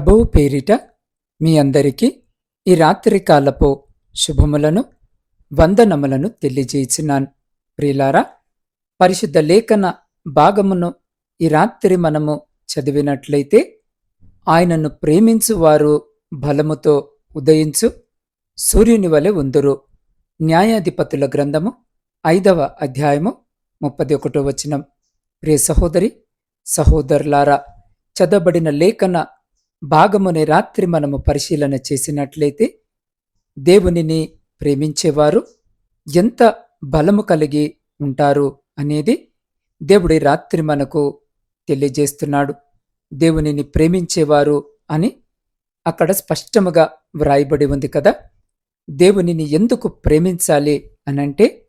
ప్రభువు పేరిట మీ అందరికీ ఈ రాత్రికాలపు శుభములను వందనములను తెలియజేసినాను ప్రియులారా పరిశుద్ధ లేఖన భాగమును ఈ రాత్రి మనము చదివినట్లయితే ఆయనను ప్రేమించువారు బలముతో ఉదయించు సూర్యుని వలె ఉందురు. న్యాయాధిపతుల గ్రంథము ఐదవ అధ్యాయము ముప్పది ఒకటో వచనం. ప్రియ సహోదరి సహోదరులారా చదవబడిన లేఖన భాగముని రాత్రి మనము పరిశీలన చేసినట్లయితే దేవునిని ప్రేమించేవారు ఎంత బలము కలిగి ఉంటారు అనేది దేవుడి రాత్రి మనకు తెలియజేస్తున్నాడు. దేవునిని ప్రేమించేవారు అని అక్కడ స్పష్టముగా వ్రాయబడి ఉంది కదా. దేవునిని ఎందుకు ప్రేమించాలి అనంటే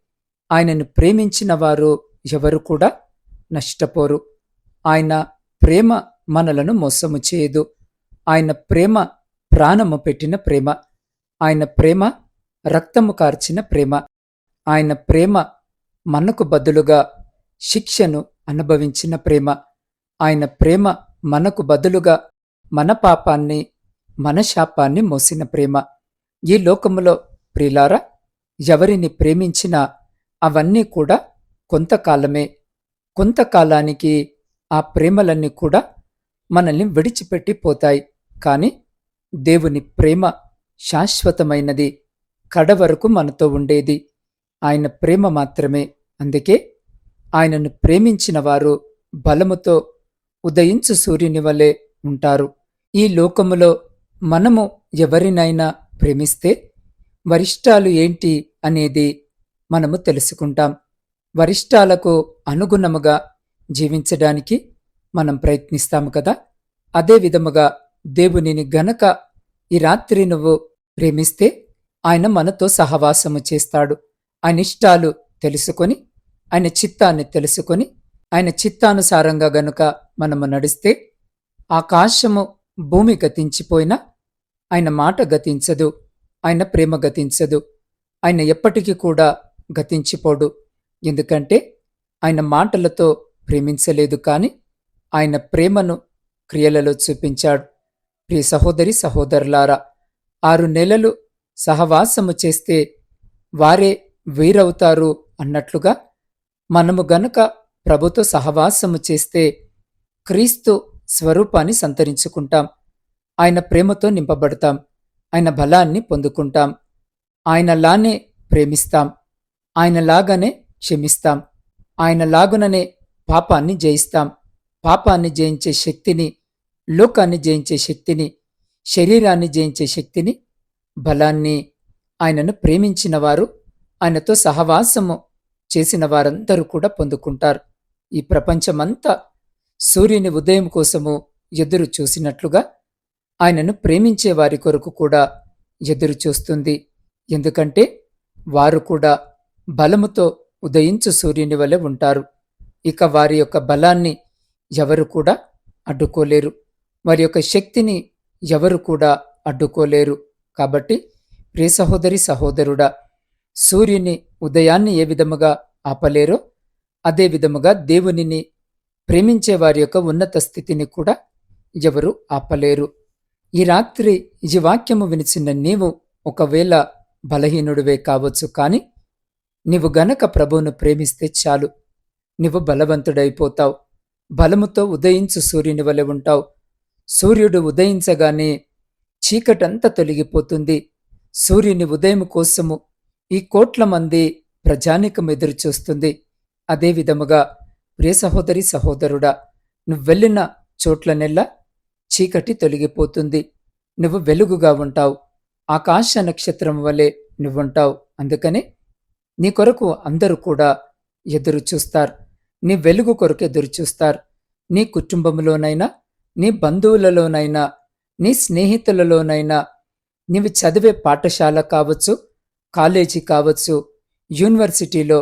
ఆయనను ప్రేమించిన వారు ఎవరు కూడా నష్టపోరు. ఆయన ప్రేమ మనలను మోసము చేయదు. ఆయన ప్రేమ ప్రాణము పెట్టిన ప్రేమ ఆయన ప్రేమ రక్తము కార్చిన ప్రేమ ఆయన ప్రేమ మనకు బదులుగా శిక్షను అనుభవించిన ప్రేమ ఆయన ప్రేమ మనకు బదులుగా మన పాపాన్ని మన శాపాన్ని మోసిన ప్రేమ. ఈ లోకములో ప్రిలారా ఎవరిని ప్రేమించినా అవన్నీ కూడా కొంతకాలమే. కొంతకాలానికి ఆ ప్రేమలన్నీ కూడా మనల్ని విడిచిపెట్టి పోతాయి. కానీ దేవుని ప్రేమ శాశ్వతమైనది కడవరకు మనతో ఉండేది. ఆయన ప్రేమ మాత్రమే. అందుకే ఆయనను ప్రేమించిన వారు బలముతో ఉదయించు సూర్యుని వలె ఉంటారు. ఈ లోకములో మనము ఎవరినైనా ప్రేమిస్తే వరిష్టాలు ఏంటి అనేది మనము తెలుసుకుంటాం. వరిష్టాలకు అనుగుణముగా జీవించడానికి మనం ప్రయత్నిస్తాము కదా. అదే విధముగా దేవునిని గనక ఈ రాత్రి నువ్వు ప్రేమిస్తే ఆయన మనతో సహవాసము చేస్తాడు. ఆయన ఇష్టాలు తెలుసుకొని ఆయన చిత్తాన్ని తెలుసుకొని ఆయన చిత్తానుసారంగా గనుక మనము నడిస్తే ఆకాశము భూమి గతించిపోయినా ఆయన మాట గతించదు ఆయన ప్రేమ గతించదు ఆయన ఎప్పటికీ కూడా గతించిపోడు. ఎందుకంటే ఆయన మాటలతో ప్రేమించలేదు కానీ ఆయన ప్రేమను క్రియలలో చూపించాడు. ప్రియ సహోదరి సహోదరులారా ఆరు నెలలు సహవాసము చేస్తే వారే వీరవుతారు అన్నట్లుగా మనము గనుక ప్రభుతో సహవాసము చేస్తే క్రీస్తు స్వరూపాన్ని సంతరించుకుంటాం. ఆయన ప్రేమతో నింపబడతాం. ఆయన బలాన్ని పొందుకుంటాం. ఆయనలానే ప్రేమిస్తాం. ఆయనలాగానే క్షమిస్తాం. ఆయనలాగుననే పాపాన్ని జయిస్తాం. పాపాన్ని జయించే శక్తిని లోకాన్ని జయించే శక్తిని శరీరాన్ని జయించే శక్తిని బలాన్ని ఆయనను ప్రేమించిన వారు ఆయనతో సహవాసము చేసిన వారందరూ కూడా పొందుకుంటారు. ఈ ప్రపంచమంతా సూర్యుని ఉదయం కోసము ఎదురు చూసినట్లుగా ఆయనను ప్రేమించే వారి కొరకు కూడా ఎదురు చూస్తుంది. ఎందుకంటే వారు కూడా బలముతో ఉదయించు సూర్యుని వలె ఉంటారు. ఇక వారి యొక్క బలాన్ని ఎవరు కూడా అడ్డుకోలేరు. వారి యొక్క శక్తిని ఎవరు కూడా అడ్డుకోలేరు. కాబట్టి ప్రియ సహోదరి సహోదరుడా సూర్యుని ఉదయాన్ని ఏ విధముగా ఆపలేరో అదే విధముగా దేవునిని ప్రేమించే వారి యొక్క ఉన్నత స్థితిని కూడా ఎవరు ఆపలేరు. ఈ రాత్రి ఈ వాక్యము వినిచిన నీవు ఒకవేళ బలహీనుడివే కావచ్చు కానీ నీవు గనక ప్రభువును ప్రేమిస్తే చాలు. నీవు బలవంతుడైపోతావు. బలముతో ఉదయించు సూర్యుని వలె ఉంటావు. సూర్యుడు ఉదయించగానే చీకటంతా తొలగిపోతుంది. సూర్యుని ఉదయం కోసము ఈ కోట్ల మంది ప్రజానికం ఎదురుచూస్తుంది అదేవిధముగా ప్రియ సహోదరి సహోదరుడా నువ్వు వెళ్ళిన చోట్లనెల్లా చీకటి తొలగిపోతుంది. నువ్వు వెలుగుగా ఉంటావు. ఆకాశ నక్షత్రం వలె నువ్వుంటావు. అందుకని నీ కొరకు అందరూ కూడా ఎదురు చూస్తారు. నీ వెలుగు కొరకు ఎదురు చూస్తారు. నీ కుటుంబంలోనైనా నీ బంధువులలోనైనా నీ స్నేహితులలోనైనా నీవు చదివే పాఠశాల కావచ్చు కాలేజీ కావచ్చు యూనివర్సిటీలో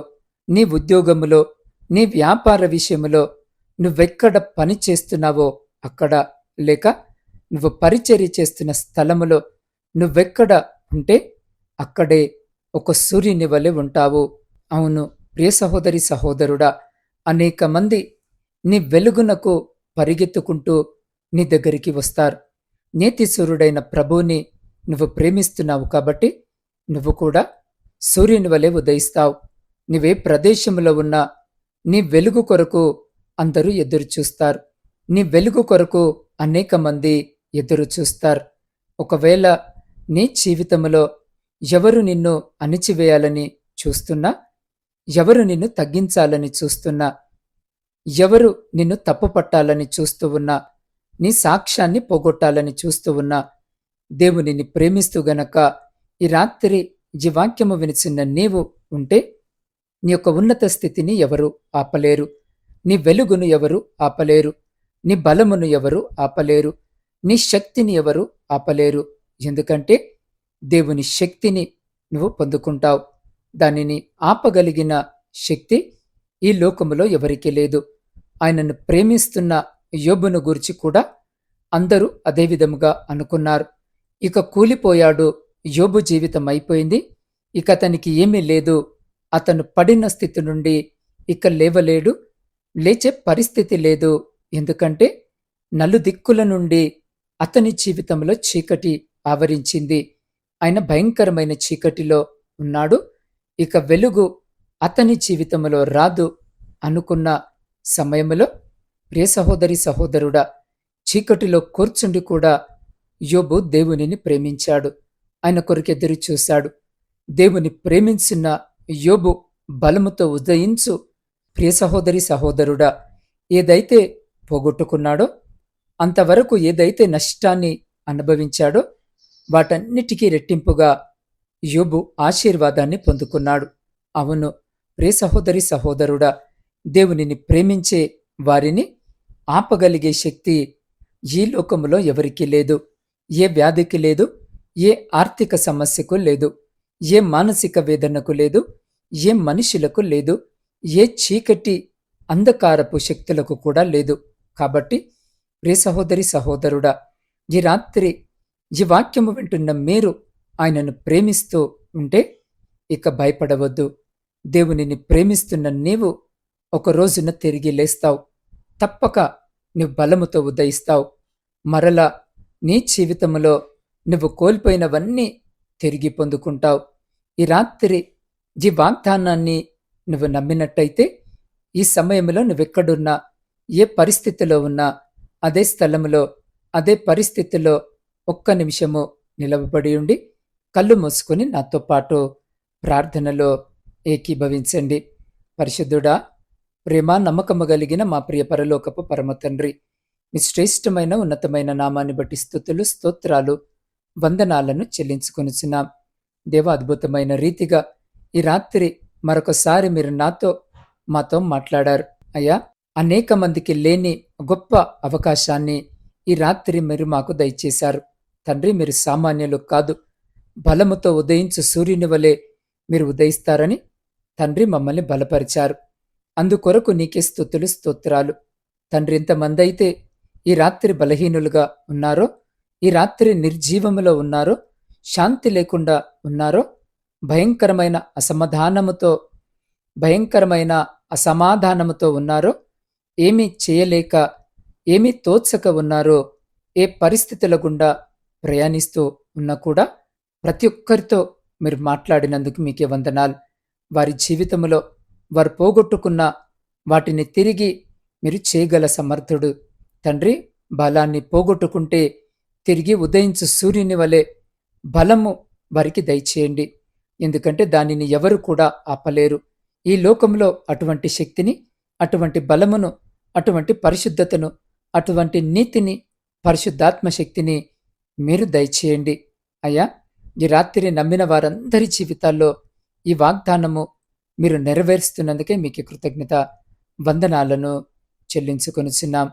నీ ఉద్యోగములో నీ వ్యాపార విషయములో నువ్వెక్కడ పని చేస్తున్నావో అక్కడ లేక నువ్వు పరిచర్య చేస్తున్న స్థలములో నువ్వెక్కడ ఉంటే అక్కడే ఒక సూర్యుని వలె ఉంటావు. అవును ప్రియ సహోదరి సహోదరుడా అనేక మంది నీ వెలుగునకు పరిగెత్తుకుంటూ నీ దగ్గరికి వస్తారు. నీతిసూరుడైన ప్రభువుని నువ్వు ప్రేమిస్తున్నావు కాబట్టి నువ్వు కూడా సూర్యుని వలె ఉదయిస్తావు. నీవే ప్రదేశంలో ఉన్న నీ వెలుగు కొరకు అందరూ ఎదురు చూస్తారు నీ వెలుగు కొరకు అనేక మంది ఎదురు చూస్తారు ఒకవేళ నీ జీవితంలో ఎవరు నిన్ను అణిచివేయాలని చూస్తున్నా ఎవరు నిన్ను తగ్గించాలని చూస్తున్నా ఎవరు నిన్ను తప్పుపట్టాలని చూస్తూ ఉన్నా నీ సాక్ష్యాన్ని పోగొట్టాలని చూస్తూ ఉన్నా దేవునిని ప్రేమిస్తూ గనక ఈ రాత్రి జీవాక్యము వాక్యము వినిచిన్న నీవు ఉంటే నీ యొక్క ఉన్నత స్థితిని ఎవరు ఆపలేరు? నీ వెలుగును ఎవరు ఆపలేరు? నీ బలమును ఎవరు ఆపలేరు? నీ శక్తిని ఎవరు ఆపలేరు? ఎందుకంటే దేవుని శక్తిని నువ్వు పొందుకుంటావు. దానిని ఆపగలిగిన శక్తి ఈ లోకములో ఎవరికీ లేదు. ఆయనను ప్రేమిస్తున్న యోబును గురించి కూడా అందరూ అదే విధముగా అనుకున్నారు. ఇక కూలిపోయాడు యోబు జీవితం అయిపోయింది. ఇక అతనికి ఏమీ లేదు. అతను పడిన స్థితి నుండి ఇక లేవలేడు లేచే పరిస్థితి లేదు. ఎందుకంటే నలుదిక్కుల నుండి అతని జీవితంలో చీకటి ఆవరించింది. ఆయన భయంకరమైన చీకటిలో ఉన్నాడు. ఇక వెలుగు అతని జీవితంలో రాదు అనుకున్న సమయంలో ప్రియ సహోదరి సహోదరుడా చీకటిలో కూర్చుండి కూడా యోబు దేవునిని ప్రేమించాడు. ఆయన కొరకు చూశాడు. దేవుని ప్రేమించిన యోబు బలముతో ఉదయించు. ప్రియ సహోదరి సహోదరుడా ఏదైతే పోగొట్టుకున్నాడో అంతవరకు ఏదైతే నష్టాన్ని అనుభవించాడో వాటన్నిటికీ రెట్టింపుగా యోబు ఆశీర్వాదాన్ని పొందుకున్నాడు. అవును ప్రియ సహోదరి సహోదరుడా దేవునిని ప్రేమించే వారిని ఆపగలిగే శక్తి ఈ లోకములో ఎవరికీ లేదు ఏ వ్యాధికి లేదు ఏ ఆర్థిక సమస్యకు లేదు ఏ మానసిక వేదనకు లేదు ఏ మనుషులకు లేదు ఏ చీకటి అంధకారపు శక్తులకు కూడా లేదు. కాబట్టి ప్రియ సహోదరి సహోదరుడా ఈ రాత్రి ఈ వాక్యము వింటున్న మీరు ఆయనను ప్రేమిస్తూ ఉంటే ఇక భయపడవద్దు. దేవునిని ప్రేమిస్తున్న నీవు ఒక రోజున తిరిగి లేస్తావు. తప్పక నువ్వు బలముతో ఉదయిస్తావు. మరలా నీ జీవితంలో నువ్వు కోల్పోయినవన్నీ తిరిగి పొందుకుంటావు. ఈ రాత్రి ఈ వాగ్దానాన్ని నువ్వు నమ్మినట్టయితే ఈ సమయంలో నువ్వెక్కడున్నా ఏ పరిస్థితిలో ఉన్నా అదే స్థలములో అదే పరిస్థితిలో ఒక్క నిమిషము నిలవబడి ఉండి కళ్ళు మూసుకొని నాతో పాటు ప్రార్థనలో ఏకీభవించండి. పరిశుద్ధుడా ప్రేమ నమ్మకము కలిగిన మా ప్రియ పరలోకపు పరమ తండ్రి. మీ శ్రేష్టమైన ఉన్నతమైన నామాన్ని బట్టి స్థుతులు స్తోత్రాలు వందనాలను చెల్లించుకొనిచున్నాం. దేవ అద్భుతమైన రీతిగా ఈ రాత్రి మరొకసారి మీరు నాతో మాతో మాట్లాడారు. అయ్యా అనేక మందికి లేని గొప్ప అవకాశాన్ని ఈ రాత్రి మీరు మాకు దయచేశారు. తండ్రి మీరు సామాన్యులు కాదు. బలముతో ఉదయించు సూర్యుని వలె మీరు ఉదయిస్తారని తండ్రి మమ్మల్ని బలపరిచారు. అందుకొరకు నీకే స్థుతులు స్తోత్రాలు. తండ్రి ఇంతమందైతే ఈ రాత్రి బలహీనులుగా ఉన్నారో ఈ రాత్రి నిర్జీవములో ఉన్నారో శాంతి లేకుండా ఉన్నారో భయంకరమైన అసమాధానముతో భయంకరమైన అసమాధానముతో ఉన్నారో ఏమీ చేయలేక ఏమీ తోచక ఉన్నారో ఏ పరిస్థితుల గుండా ప్రయాణిస్తూ ఉన్నా కూడా ప్రతి ఒక్కరితో మీరు మాట్లాడినందుకు మీకే వందనాలు. వారి జీవితంలో వారు పోగొట్టుకున్న వాటిని తిరిగి మీరు చేయగల సమర్థుడు. తండ్రి బలాన్ని పోగొట్టుకుంటే తిరిగి ఉదయించు సూర్యుని వలె బలము వారికి దయచేయండి. ఎందుకంటే దానిని ఎవరు కూడా ఆపలేరు. ఈ లోకంలో అటువంటి శక్తిని అటువంటి బలమును అటువంటి పరిశుద్ధతను అటువంటి నీతిని పరిశుద్ధాత్మ శక్తిని మీరు దయచేయండి. అయ్యా ఈ రాత్రి నమ్మిన వారందరి జీవితాల్లో ఈ వాగ్దానము మీరు నెరవేరుస్తున్నందుకే మీకు కృతజ్ఞత వందనాలను చెల్లించుకొనిచున్నాం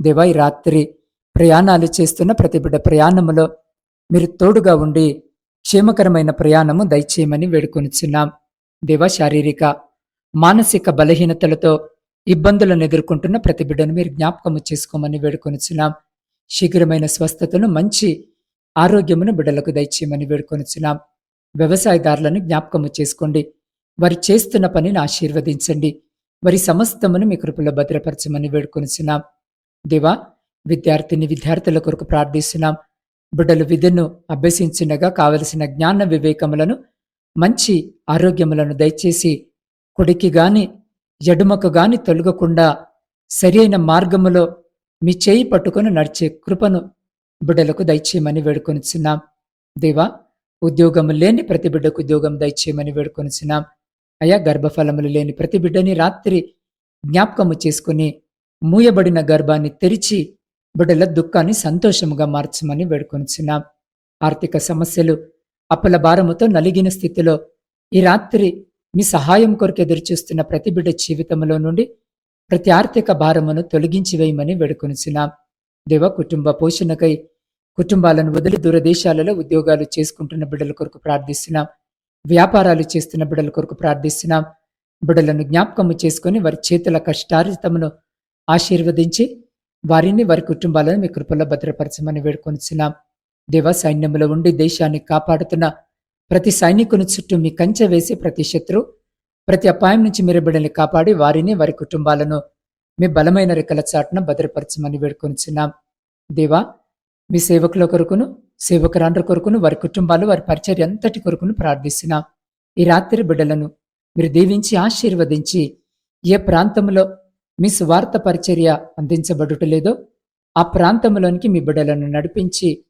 దేవాయి రాత్రి ప్రయాణాలు చేస్తున్న ప్రతి బిడ్డ ప్రయాణములో మీరు తోడుగా ఉండి క్షేమకరమైన ప్రయాణము దయచేయమని వేడుకొనిచున్నాం దేవ శారీరక మానసిక బలహీనతలతో ఇబ్బందులను ఎదుర్కొంటున్న ప్రతి బిడ్డను మీరు జ్ఞాపకము చేసుకోమని వేడుకొనిచున్నాం శీఘ్రమైన స్వస్థతను మంచి ఆరోగ్యమును బిడ్డలకు దయచేయమని వేడుకొనిచున్నాం వ్యవసాయదారులను జ్ఞాపకము చేసుకోండి. వారు చేస్తున్న పనిని ఆశీర్వదించండి. వారి సమస్తమును మీ కృపలో భద్రపరచమని వేడుకొనిచున్నాం. దేవా విద్యార్థిని విద్యార్థుల కొరకు ప్రార్థిస్తున్నాం. బిడ్డలు విధును అభ్యసించినగా కావలసిన జ్ఞాన వివేకములను మంచి ఆరోగ్యములను దయచేసి కొడికి గాని ఎడుమకు గాని తొలగకుండా సరైన మార్గములో మీ చేయి పట్టుకొని నడిచే కృపను బిడ్డలకు దయచేయమని వేడుకొనిచున్నాం. దేవా ఉద్యోగము లేని ప్రతి బిడ్డకు ఉద్యోగం దయచేయమని వేడుకొనిచున్నాం. అయా గర్భఫలములు లేని ప్రతి బిడ్డని రాత్రి జ్ఞాపకము చేసుకుని మూయబడిన గర్భాన్ని తెరిచి బిడ్డల దుఃఖాన్ని సంతోషముగా మార్చమని వేడుకొనిచున్నాం. ఆర్థిక సమస్యలు అప్పుల భారముతో నలిగిన స్థితిలో ఈ రాత్రి మీ సహాయం కొరకు ఎదురుచూస్తున్న ప్రతి బిడ్డ జీవితంలో నుండి ప్రతి ఆర్థిక భారమును తొలగించి వేయమని వేడుకొనిచున్నాం. దేవ కుటుంబ పోషణకై కుటుంబాలను వదిలి దూరదేశాలలో ఉద్యోగాలు చేసుకుంటున్న బిడ్డల కొరకు ప్రార్థిస్తున్నాం. వ్యాపారాలు చేస్తున్న బిడల కొరకు ప్రార్థిస్తున్నాం. బిడలను జ్ఞాపకము చేసుకొని వారి చేతుల కష్టార్జితమును ఆశీర్వదించి వారిని వారి కుటుంబాలను మీ కృపల్లో భద్రపరచమని వేడుకొనిచున్నాం. దేవ సైన్యంలో ఉండి దేశాన్ని కాపాడుతున్న ప్రతి సైనికుని చుట్టూ మీ కంచె వేసి ప్రతి శత్రు ప్రతి అపాయం నుంచి మీరు బిడ్డల్ని కాపాడి వారిని వారి కుటుంబాలను మీ బలమైన రెక్కల చాటున భద్రపరచమని వేడుకొనిచున్నాం. దేవా మీ సేవకుల కొరకును సేవకురాండ్ర కొరకును వారి కుటుంబాలు వారి పరిచర్య అంతటి కొరకును ప్రార్థిస్తున్నాం. ఈ రాత్రి బిడ్డలను మీరు దీవించి ఆశీర్వదించి ఏ ప్రాంతంలో మీ స్వార్థ పరిచర్య అందించబడుటలేదో ఆ ప్రాంతంలోనికి మీ బిడ్డలను నడిపించి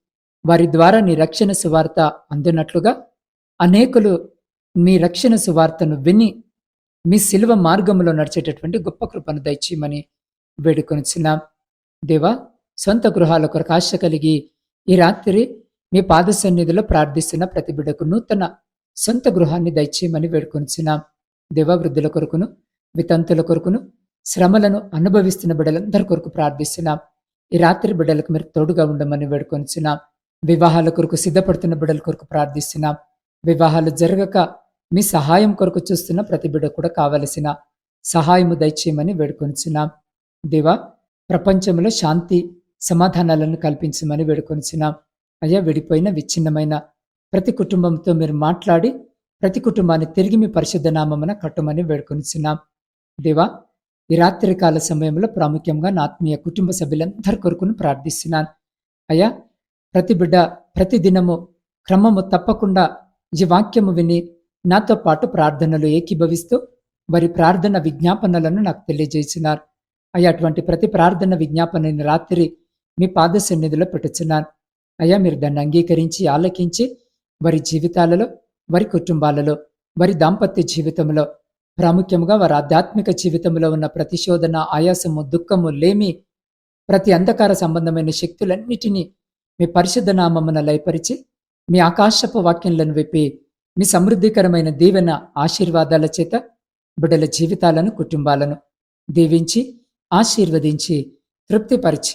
వారి ద్వారా నీ రక్షణ సువార్త అందినట్లుగా అనేకులు మీ రక్షణ సువార్తను విని మీ శిలువ మార్గంలో నడిచేటటువంటి గొప్ప కృపను దయచేయమని వేడుకొనిచున్నాం. దేవా సొంత గృహాల కొరకు ఆశ కలిగి ఈ రాత్రి మీ పాద సన్నిధిలో ప్రార్థిస్తున్న ప్రతి బిడ్డకు నూతన సొంత గృహాన్ని దయచేయమని వేడుకొనిచున్నాం. దేవవృద్ధుల కొరకును వితంతుల కొరకును శ్రమలను అనుభవిస్తున్న బిడ్డలందరి కొరకు ప్రార్థిస్తున్నాం. ఈ రాత్రి బిడ్డలకు మీరు తోడుగా ఉండమని వేడుకొనిచున్నాం. వివాహాల కొరకు సిద్ధపడుతున్న బిడ్డల కొరకు ప్రార్థిస్తున్నాం. వివాహాలు జరగక మీ సహాయం కొరకు చూస్తున్న ప్రతి బిడ్డ కూడా కావలసిన సహాయము దయచేయమని వేడుకొనిచున్నాం. దేవా ప్రపంచంలో శాంతి సమాధానాలను కల్పించమని వేడుకొనిచిన అయ్యా విడిపోయిన విచ్ఛిన్నమైన ప్రతి కుటుంబంతో మీరు మాట్లాడి ప్రతి కుటుంబాన్ని తిరిగి మీ పరిశుద్ధ నామమున కట్టమని వేడుకొనిచున్నాం. దేవా ఈ రాత్రి కాల సమయంలో ప్రాముఖ్యంగా నా ఆత్మీయ కుటుంబ సభ్యులందరి కొరకును ప్రార్థిస్తున్నాను. అయ్యా ప్రతి బిడ్డ ప్రతి దినము క్రమము తప్పకుండా ఈ వాక్యము విని నాతో పాటు ప్రార్థనలు ఏకీభవిస్తూ వారి ప్రార్థన విజ్ఞాపనలను నాకు తెలియజేసినారు. అయ్యా అటువంటి ప్రతి ప్రార్థన విజ్ఞాపనని రాత్రి మీ పాద సన్నిధిలో పెట్టుచున్నాను. అయ్యా మీరు దాన్ని అంగీకరించి ఆలకించి వారి జీవితాలలో వారి కుటుంబాలలో వారి దాంపత్య జీవితంలో ప్రాముఖ్యంగా వారి ఆధ్యాత్మిక జీవితంలో ఉన్న ప్రతిశోధన ఆయాసము దుఃఖము లేమి ప్రతి అంధకార సంబంధమైన శక్తులన్నిటినీ మీ పరిశుద్ధ నామమున లయపరిచి మీ ఆకాశపు వాక్యంలను విప్పి మీ సమృద్ధికరమైన దీవెన ఆశీర్వాదాల చేత బిడ్డల జీవితాలను కుటుంబాలను దీవించి ఆశీర్వదించి తృప్తిపరిచి